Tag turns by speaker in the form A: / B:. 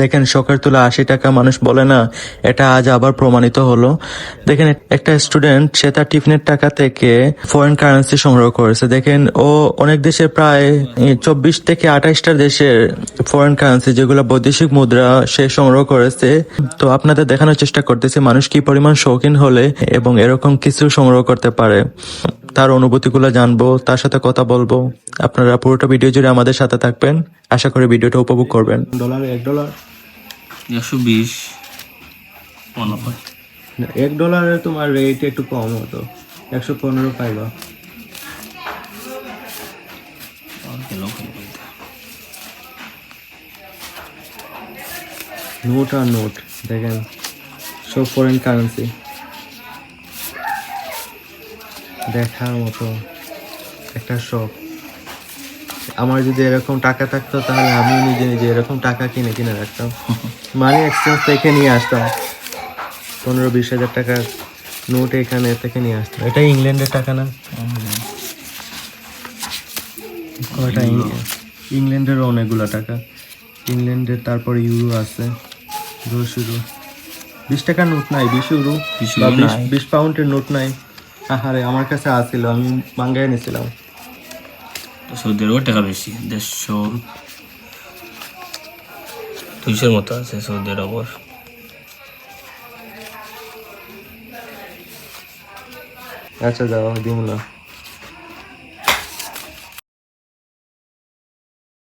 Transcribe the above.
A: দেখেন শখের তুলা আশি টাকা, মানুষ বলে না, এটা আজ আবার প্রমাণিত হলো। দেখেন, একটা স্টুডেন্ট সে তার টিফিনের টাকা থেকে ফরেন কারেন্সি সংগ্রহ করেছে। দেখেন, ও অনেক দেশের প্রায় চব্বিশ থেকে আঠাশটা দেশের ফরেন কারেন্সি যেগুলো বৈদেশিক মুদ্রা, সে সংগ্রহ করেছে। তো আপনাদের দেখানোর চেষ্টা করতেছে, মানুষ কি পরিমাণ শৌখিন হলে এবং এরকম কিছু সংগ্রহ করতে পারে। তার অনুভূতিগুলো জানব তার সাথে কথা বলব। আপনারা পুরোটা ভিডিও জুড়ে আমাদের সাথে থাকবেন। আশা করি ভিডিওটা উপভোগ করবেন। ডলার এক ডলার?
B: একশো বিশ। অনপায়
A: এক ডলারে তোমার রেট একটু কম হতো। একশো পনেরো পাইবা। নোট আর নোট দেখেন। সব ফরেন কারেন্সি দেখার মতো একটা শখ। আমার যদি এরকম টাকা থাকতো তাহলে আমি নিজে নিজে এরকম টাকা কিনে কিনে রাখতাম। মানি এক্সচেঞ্জ থেকে নিয়ে আসতাম। পনেরো বিশ হাজার টাকার নোট এখানে থেকে নিয়ে আসতাম। এটা ইংল্যান্ডের টাকা না? কয়টা ইংল্যান্ডের অনেকগুলো টাকা। ইংল্যান্ডের তারপরে ইউরো আছে। দশ ইউরো। বিশ টাকার নোট নাই বিশ ইউরো।
B: বিশ
A: পাউন্ডের নোট নাই। আহারে আমার কাছে আছিল আমি মাঙ্গায় নিয়েছিলাম
B: সৌদি আরবের টাকা বেশি দেড়শো দুইশোর মতো আছে সৌদি আরবের
A: আচ্ছা যাও দিব না